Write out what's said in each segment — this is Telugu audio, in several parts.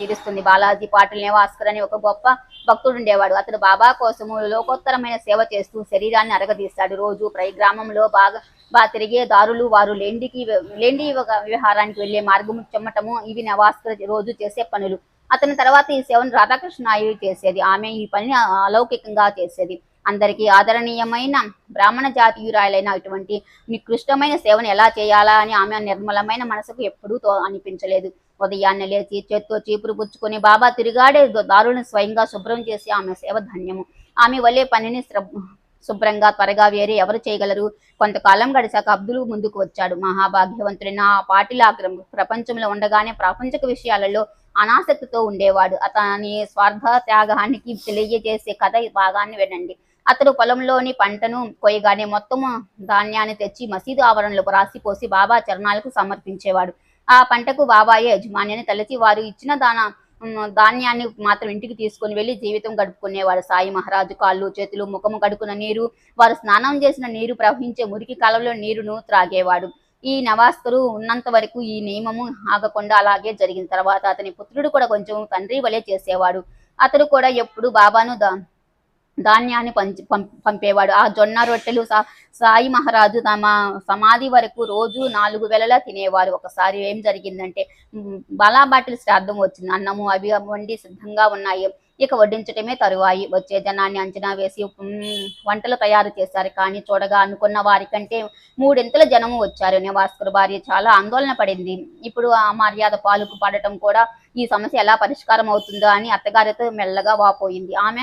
తీరుస్తుంది బాలాజీ పాటిల్ నివాస్కర్ అని ఒక గొప్ప భక్తుడు ఉండేవాడు. అతడు బాబా కోసము లోకోత్తరమైన సేవ చేస్తూ శరీరాన్ని అరగదీస్తాడు. రోజు ప్రై గ్రామంలో బాగా బాగా తిరిగే దారులు వారు లేండికి లేండి వివ- విహారానికి వెళ్ళే మార్గము చెమ్మటము ఇవి నవాస్కర్ రోజు చేసే పనులు. అతని తర్వాత ఈ సేవను రాధాకృష్ణ నాయుడు చేసేది. ఆమె ఈ పనిని అలౌకికంగా చేసేది. అందరికీ ఆదరణీయమైన బ్రాహ్మణ జాతీయురాలైన ఇటువంటి నికృష్టమైన సేవను ఎలా చేయాలా అని ఆమె నిర్మలమైన మనసుకు ఎప్పుడూ తో అనిపించలేదు. ఉదయాన్నే లేచి చేత్తో చీపురు పుచ్చుకొని బాబా తిరిగాడే దారులను స్వయంగా శుభ్రం చేసి ఆమె సేవ ధన్యము. ఆమె వల్లే పనిని శుభ్రంగా త్వరగా వేరే ఎవరు చేయగలరు? కొంతకాలం గడిచాక అబ్దుల్ ముందుకు వచ్చాడు. మహాభాగ్యవంతుడైన ఆ పాటిలా ప్రపంచంలో ఉండగానే ప్రాపంచక విషయాలలో అనాసక్తితో ఉండేవాడు. అతని స్వార్థ త్యాగానికి తెలియజేసే కథ భాగాన్ని వినండి. అతడు పొలంలోని పంటను కొయ్యగానే మొత్తము ధాన్యాన్ని తెచ్చి మసీదు ఆవరణలో రాసిపోసి బాబా చరణాలకు సమర్పించేవాడు. ఆ పంటకు బాబాయే యజమాని తలచి వారు ఇచ్చిన దాన ధాన్యాన్ని మాత్రం ఇంటికి తీసుకొని వెళ్ళి జీవితం గడుపుకునేవాడు. సాయి మహారాజు కాళ్ళు చేతులు ముఖము కడుకున్న నీరు వారు స్నానం చేసిన నీరు ప్రవహించే మురికి కాలంలో నీరును త్రాగేవాడు. ఈ నవాస్కరు ఉన్నంత వరకు ఈ నియమము ఆగకుండా అలాగే జరిగిన తర్వాత అతని పుత్రుడు కూడా కొంచెం తండ్రి వలె చేసేవాడు. అతడు కూడా ఎప్పుడు బాబాను ధాన్యాన్ని పంచి పం- పంపేవాడు. ఆ జొన్న రొట్టెలు సాయి మహారాజు తమ సమాధి వరకు రోజు నాలుగు వేలలా తినేవారు. ఒకసారి ఏం జరిగిందంటే ఉమ్, శ్రాద్ధం వచ్చింది. అన్నము అవి వండి సిద్ధంగా ఉన్నాయి. ఇక వడ్డించటమే తరువాయి. వచ్చే జనాన్ని అంచనా వేసి వంటలు తయారు చేశారు. కానీ చూడగా అనుకున్న వారికంటే మూడింతల జనము వచ్చారు. నివాస్కర్ భార్య చాలా ఆందోళన పడింది. ఇప్పుడు ఆ మర్యాద పాలుకు పడటం కూడా ఈ సమస్య ఎలా పరిష్కారం అవుతుందో అని అత్తగారితో మెల్లగా వాపోయింది. ఆమె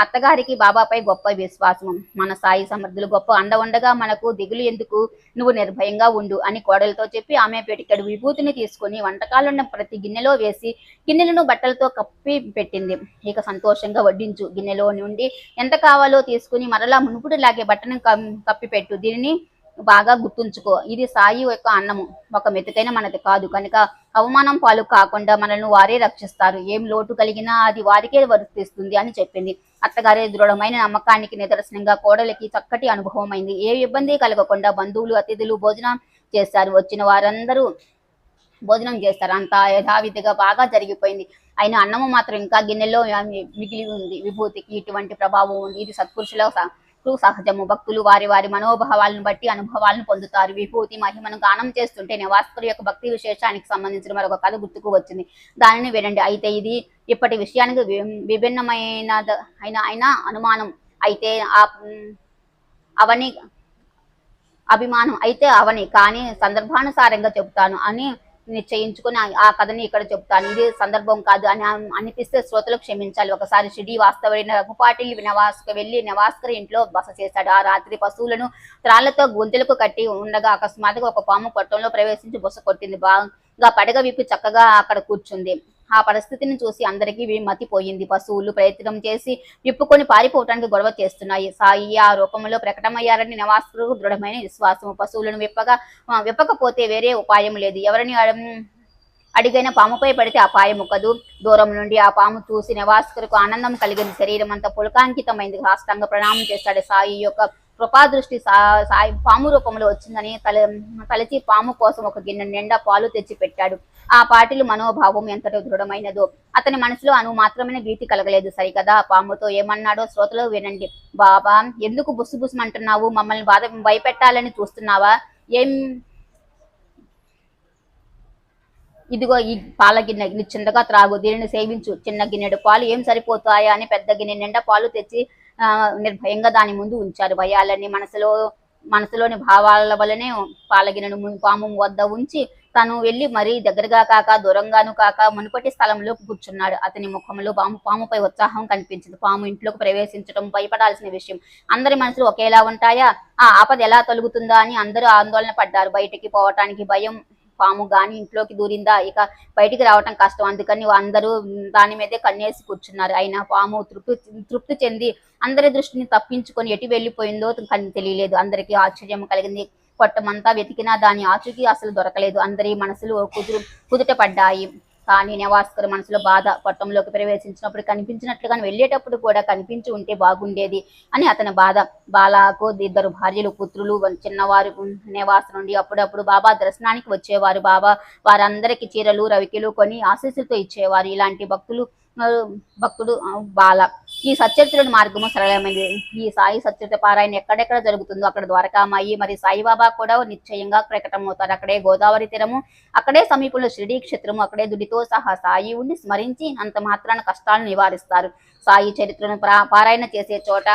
అత్తగారికి బాబాపై గొప్ప విశ్వాసం మన సాయి సమర్థులు గొప్ప అండ ఉండగా మనకు దిగులు ఎందుకు? నువ్వు నిర్భయంగా ఉండు అని కోడలతో చెప్పి ఆమె పెట్టికడు విభూతిని తీసుకుని వంటకాలున్న ప్రతి గిన్నెలో వేసి గిన్నెలను బట్టలతో కప్పి పెట్టింది. ఇక సంతోషంగా వడ్డించు. గిన్నెలో నుండి ఎంత కావాలో తీసుకుని మరలా మునుపుడులాగే బట్టను కం- కప్పి పెట్టు దీనిని బాగా గుర్తుంచుకో. ఇది సాయి యొక్క అన్నము. ఒక మెతుకైన మనది కాదు. కనుక అవమానం పాలు కాకుండా మనల్ని వారే రక్షిస్తారు. ఏం లోటు కలిగినా అది వారికే వర్తిస్తుంది అని చెప్పింది. అత్తగారి దృఢమైన నమ్మకానికి నిదర్శనంగా కోడలికి చక్కటి అనుభవమైంది. ఏ ఇబ్బంది కలగకుండా బంధువులు అతిథులు భోజనం చేశారు. వచ్చిన వారందరూ భోజనం చేస్తారు. అంతా యథావిధిగా బాగా జరిగిపోయింది. అయినా అన్నము మాత్రం ఇంకా గిన్నెలో మిగిలి ఉంది. విభూతికి ఇటువంటి ప్రభావం ఉంది. ఇది సత్పురుషుల భక్తులు సహజము. భక్తులు వారి వారి మనోభావాలను బట్టి అనుభవాలను పొందుతారు. విభూతి మహిమను గానం చేస్తుంటే నివాస్కరు యొక్క భక్తి విశేషానికి సంబంధించిన మరొక కథ గుర్తుకు వచ్చింది. దానిని వినండి. అయితే ఇది ఇప్పటి విషయానికి విభిన్నమైన అయిన అయిన అనుమానం. అయితే అవని అభిమానం అయితే అవని. కానీ సందర్భానుసారంగా చెబుతాను అని నిశ్చయించుకుని ఆ- కథని ఇక్కడ చెప్తాను. ఇది సందర్భం కాదు అని అనిపిస్తే శ్రోతలు క్షమించాలి. ఒకసారి షిడి వాస్తవైన రఘుపాటిల్ నివాస్కు వెళ్ళి నివాస్కర్ ఇంట్లో బస చేశాడు. ఆ రాత్రి పశువులను త్రాళ్ళతో గొంతులకు కట్టి ఉండగా అకస్మాత్తుగా ఒక పాము పొట్టంలో ప్రవేశించి బుస కొట్టింది. బాగా పడగ విప్పి చక్కగా అక్కడ కూర్చుంది. ఆ పరిస్థితిని చూసి అందరికీ మతిపోయింది పశువులు ప్రయత్నం చేసి విప్పుకొని పారిపోవటానికి గొడవ చేస్తున్నాయి. సాయి ఆ రూపంలో ప్రకటమయ్యారని నివాసులకు దృఢమైన విశ్వాసం పశువులను విప్పగా విప్పకపోతే వేరే ఉపాయం లేదు. ఎవరిని అడ- అడిగైన పాముపై పడితే ఆ పాయం దూరం నుండి ఆ పాము చూసి నివాసుకులకు ఆనందం కలిగింది. శరీరం అంతా పులకాంకితమైంది. సాష్టాంగ ప్రణామం చేస్తాడు సాయి యొక్క కృపాదృష్టి సా సాయి పాము రూపంలో వచ్చిందని తల తలచి పాము కోసం ఒక గిన్నె నిండా పాలు తెచ్చి పెట్టాడు. ఆ పాటిలు మనోభావం ఎంతటో దృఢమైనదో. అతని మనసులో అను మాత్రమే భీతి కలగలేదు. సరికదా? పాముతో ఏమన్నాడో శ్రోతలో వినండి. బాబా ఎందుకు బుస్సు బుస్సుమంటున్నావు? మమ్మల్ని బాధ భయపెట్టాలని చూస్తున్నావా? ఏం? ఇదిగో ఈ పాల గిన్నె ఇది చిన్నగా త్రాగు. దీనిని సేవించు. చిన్న గిన్నెడు పాలు ఏం సరిపోతాయా అని పెద్ద గిన్నె నిండా పాలు తెచ్చి నిర్భయంగా దాని ముందు ఉంచారు. భయాలన్నీ మనసులో మనసులోని భావాల వల్లనే పాలగినను పాము వద్ద ఉంచి తను వెళ్ళి మరీ దగ్గరగా కాక దూరంగాను కాక మునుపటి స్థలంలో కూర్చున్నాడు. అతని ముఖంలో పాము పాముపై ఉత్సాహం కనిపించింది. పాము ఇంట్లోకి ప్రవేశించడం భయపడాల్సిన విషయం. అందరి మనసులు ఒకేలా ఉంటాయా? ఆ ఆపద ఎలా తొలుగుతుందా అని అందరూ ఆందోళన పడ్డారు. బయటికి పోవటానికి భయం పాము గాని ఇంట్లోకి దూరిందా? ఇక బయటికి రావటం కష్టం. అందుకని అందరూ దాని మీదే కన్నేసి కూర్చున్నారు. అయినా పాము తృప్తి తృప్తి చెంది అందరి దృష్టిని తప్పించుకొని ఎటు వెళ్ళిపోయిందో తెలియలేదు. అందరికీ ఆశ్చర్యం కలిగింది. కొట్టమంతా వెతికినా దాని ఆచూకీ అసలు దొరకలేదు. అందరి మనసులు కుదురు కుదుట పడ్డాయి. కానీ నివాస్కర్ మనసులో బాధ పట్టంలోకి ప్రవేశించినప్పుడు కనిపించినట్లుగా వెళ్ళేటప్పుడు కూడా కనిపించి ఉంటే బాగుండేది అని అతని బాధ. బాలాకు ఇద్దరు భార్యలు పుత్రులు చిన్నవారు నివాస నుండి అప్పుడప్పుడు బాబా దర్శనానికి వచ్చేవారు. బాబా వారందరికీ చీరలు రవికిలు కొని ఆశీస్సులతో ఇచ్చేవారు. ఇలాంటి భక్తులు భక్తుడు బాల. ఈ సచ్చరిత్రుడి మార్గము సరళమైనది. ఈ సాయి సత్యత పారాయణ ఎక్కడెక్కడ జరుగుతుందో అక్కడ ద్వారకామాయి మరి సాయిబాబా కూడా నిశ్చయంగా ప్రకటమవుతారు. అక్కడే గోదావరి తీరము అక్కడే సమీపంలో షిరిడీ క్షేత్రము అక్కడే దుడితో సహా సాయి ఉండి స్మరించి అంత మాత్రాన కష్టాలను నివారిస్తారు. సాయి చరిత్రను పారాయణ చేసే చోట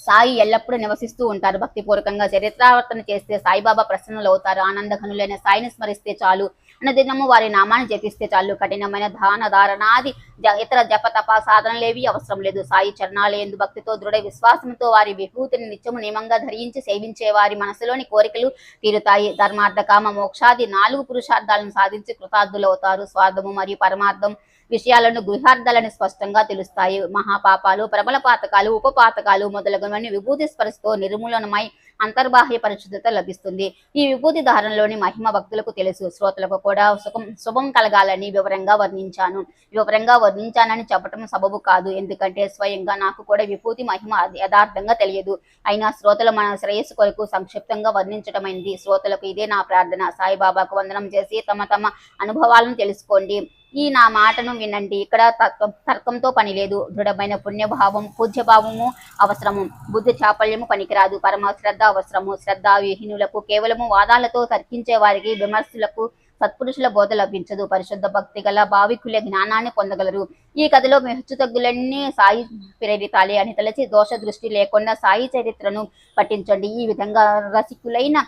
సాయి ఎల్లప్పుడూ నివసిస్తూ ఉంటారు. భక్తిపూర్వకంగా చరిత్రావర్తన చేస్తే సాయిబాబా ప్రసన్నులు అవుతారు ఆనందఘనులైన సాయిని స్మరిస్తే చాలు. అనుదినము వారి నామాన్ని జపిస్తే చాలు. కఠినమైన దాన ధారణాది జ- ఇతర జప తప సాధనలేవి అవసరం లేదు. సాయి చరణాలేందు భక్తితో దృఢ విశ్వాసంతో వారి విభూతిని నిత్యము నియమంగా ధరించి సేవించే వారి మనసులోని కోరికలు తీరుతాయి. ధర్మార్థ కామ మోక్షాది నాలుగు పురుషార్థాలను సాధించి కృతార్థులవుతారు. స్వార్థము మరియు పరమార్థం విషయాలను గృహార్థాలను స్పష్టంగా తెలుస్తాయి. మహాపాపాలు ప్రబల పాతకాలు ఉపపాతకాలు మొదలగునవన్నీ విభూతి స్పర్శతో నిర్మూలనమై అంతర్బాహ్య పరిశుద్ధత లభిస్తుంది. ఈ విభూతి ధారణలోని మహిమ భక్తులకు తెలుసు. శ్రోతలకు కూడా సుఖం శుభం కలగాలని వివరంగా వర్ణించాను. వివరంగా వర్ణించానని చెప్పటం సబబు కాదు. ఎందుకంటే స్వయంగా నాకు కూడా విభూతి మహిమ అది యథార్థంగా తెలియదు. అయినా శ్రోతలు మన శ్రేయస్సు కొరకు సంక్షిప్తంగా వర్ణించటమైంది శ్రోతలకు ఇదే నా ప్రార్థన. సాయిబాబాకు వందనం చేసి తమ తమ అనుభవాలను తెలుసుకోండి. ఈ నా మాటను వినండి. ఇక్కడ తర్కం తర్కంతో పని లేదు. దృఢమైన పుణ్యభావం పూజ్యభావము అవసరము. బుద్ధి చాపల్యము పనికిరాదు. పరమ శ్రద్ధ అవసరము. శ్రద్ధ విహీనులకు కేవలము వాదాలతో తర్కించే వారికి విమర్శలకు సత్పురుషుల బోధ లభించదు. పరిశుద్ధ భక్తి గల భావికులే జ్ఞానాన్ని పొందగలరు. ఈ కథలో హెచ్చుతగ్గులన్నీ సాయి ప్రేరితాలే అని తలచి దోష దృష్టి లేకుండా సాయి చరిత్రను పఠించండి. ఈ విధంగా రసికులైన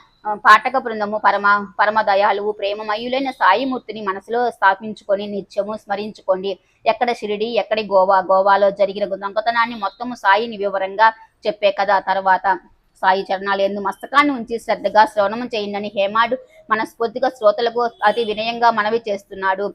పాఠక బృందము పరమ పరమదయాలు ప్రేమమయులైన సాయిమూర్తిని మనసులో స్థాపించుకొని నిత్యము స్మరించుకోండి. ఎక్కడ షిరిడి ఎక్కడి గోవా గోవాలో జరిగిన దొంగతనాన్ని మొత్తము సాయిని వివరంగా చెప్పే కదా తర్వాత సాయి చరణాలు ఎందు మస్తకాన్ని ఉంచి శ్రద్ధగా శ్రవణం చేయండి హేమాడు మనస్ఫూర్తిగా శ్రోతలకు అతి వినయంగా మనవి చేస్తున్నాడు.